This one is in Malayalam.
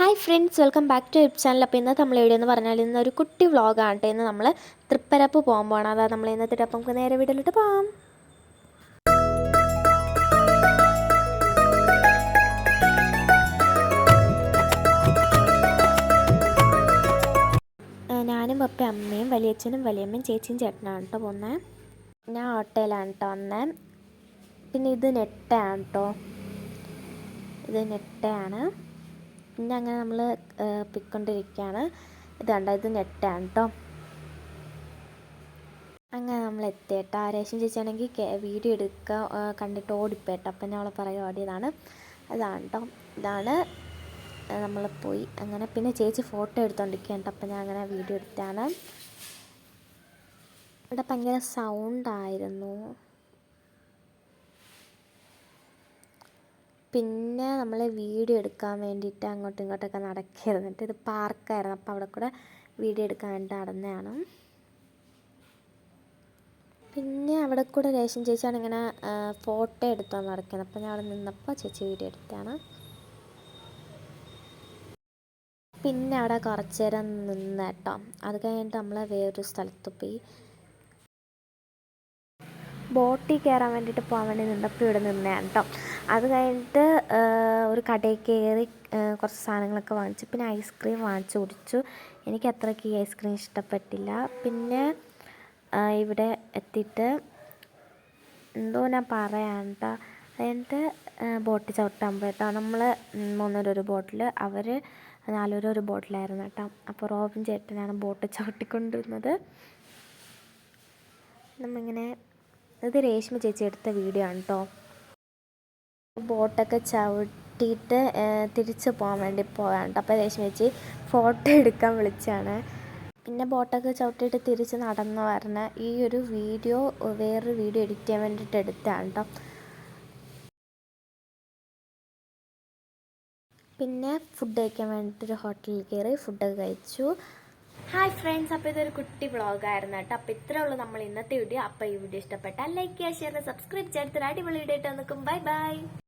Hi friends welcome back to YouTube channel അപ്പോൾ ഇന്ന് നമ്മൾ എവിടെയെന്ന് പറഞ്ഞാൽ ഇന്ന് ഒരു കുട്ടി വ്ളോഗാണ് കേട്ടോ ഇന്ന് നമ്മൾ തൃപ്പരപ്പ് പോകാൻ പോകണം അതാ നമ്മൾ ഇന്നത്തെ അപ്പം നമുക്ക് നേരെ വീട്ടിലിട്ട് പോകാം ഞാനും പപ്പ അമ്മയും വലിയച്ഛനും വലിയമ്മയും ചേച്ചിയും ചേട്ടനാണ് കേട്ടോ പോകുന്നത് ഞാൻ ഓട്ടോയിലാണ് കേട്ടോ വന്നത് പിന്നെ ഇത് നെട്ടാണ് കേട്ടോ ഇത് നെട്ടയാണ്. പിന്നെ അങ്ങനെ നമ്മൾ പിക്കൊണ്ടിരിക്കുകയാണ് ഇത് കണ്ട ഇത് നെറ്റാണ് കേട്ടോ അങ്ങനെ നമ്മൾ എത്തിയേട്ടോ. ആ രേഷൻ ചേച്ചിയാണെങ്കിൽ വീഡിയോ എടുക്കുക കണ്ടിട്ട് ഓടിപ്പോയിട്ടോ. അപ്പം ഞങ്ങൾ പറയുക പറയും ഓടിയതാണ്. അതാണ് കേട്ടോ ഇതാണ്. നമ്മൾ പോയി. അങ്ങനെ പിന്നെ ചേച്ചി ഫോട്ടോ എടുത്തോണ്ടിരിക്കുകയാണ് കേട്ടോ അപ്പം ഞാൻ അങ്ങനെ വീഡിയോ എടുത്താണ്. ഇവിടെ ഭയങ്കര സൗണ്ടായിരുന്നു. പിന്നെ നമ്മൾ വീഡിയോ എടുക്കാൻ വേണ്ടിയിട്ട് അങ്ങോട്ടും ഇങ്ങോട്ടൊക്കെ നടക്കായിരുന്നിട്ട് ഇത് പാർക്കായിരുന്നു. അപ്പോൾ അവിടെ കൂടെ വീഡിയോ എടുക്കാൻ വേണ്ടി നടന്നതാണ്. പിന്നെ അവിടെ കൂടെ രേഷൻ ചേച്ചിയാണ് ഇങ്ങനെ ഫോട്ടോ എടുത്താൽ നടക്കുന്നത്. അപ്പോൾ ഞാൻ അവിടെ നിന്നപ്പോൾ ചേച്ചി വീഡിയോ എടുത്താണ്. പിന്നെ അവിടെ കുറച്ച് നേരം നിന്ന് കേട്ടോ. അത് കഴിഞ്ഞിട്ട് നമ്മൾ വേറൊരു സ്ഥലത്ത് പോയി. ബോട്ടിൽ കയറാൻ വേണ്ടിയിട്ട് പോകാൻ വേണ്ടി നിന്നപ്പോൾ ഇവിടെ നിന്നേ കേട്ടോ. അത് കഴിഞ്ഞിട്ട് ഒരു കടയിൽ കയറി കുറച്ച് സാധനങ്ങളൊക്കെ വാങ്ങിച്ചു. പിന്നെ ഐസ്ക്രീം വാങ്ങിച്ചു കുടിച്ചു. എനിക്ക് അത്രയ്ക്ക് ഈ ഐസ്ക്രീം ഇഷ്ടപ്പെട്ടില്ല. പിന്നെ ഇവിടെ എത്തിയിട്ട് എന്തോ ഞാൻ പറയാൻ കേട്ടോ എന്നിട്ട് ബോട്ടിൽ ചവിട്ടാൻ പോയിട്ടോ നമ്മൾ മൂന്നൂരൊരു ബോട്ടിൽ അവർ നാലൂരൊരു ബോട്ടിലായിരുന്നു കേട്ടോ. അപ്പോൾ റോബിൻ ചേട്ടനാണ് ബോട്ട് ചവിട്ടിക്കൊണ്ടിരുന്നത്. നമ്മിങ്ങനെ ഇത് രേഷ്മ ചേച്ചി എടുത്ത വീഡിയോ ആണ് കേട്ടോ ബോട്ടൊക്കെ ചവിട്ടിയിട്ട് തിരിച്ച് പോകാൻ വേണ്ടി പോകാൻ അപ്പോൾ രേഷ്മ ചേച്ചി ഫോട്ടോ എടുക്കാൻ വിളിച്ചാണ്. പിന്നെ ബോട്ടൊക്കെ ചവിട്ടിയിട്ട് തിരിച്ച് നടന്നു വരണ ഈ ഒരു വീഡിയോ വേറൊരു വീഡിയോ എഡിറ്റ് ചെയ്യാൻ വേണ്ടിയിട്ട് എടുത്തതാണ് കേട്ടോ പിന്നെ ഫുഡ് കഴിക്കാൻ വേണ്ടിയിട്ട് ഒരു ഹോട്ടലിൽ കയറി ഫുഡൊക്കെ കഴിച്ചു. ഹായ് ഫ്രണ്ട്സ് അപ്പോൾ ഇതൊരു കുട്ടി വ്ളോഗായിരുന്നു കേട്ടോ അപ്പോൾ ഇത്രേ ഉള്ളൂ നമ്മൾ ഇന്നത്തെ വീഡിയോ അപ്പോൾ ഈ വീഡിയോ ഇഷ്ടപ്പെട്ടാൽ ലൈക്ക് ചെയ്യുക ഷെയർ സബ്സ്ക്രൈബ് ചെയ്തിട്ട് അടിപൊളി വീഡിയോ ആയിട്ട് നോക്കും ബൈ ബൈ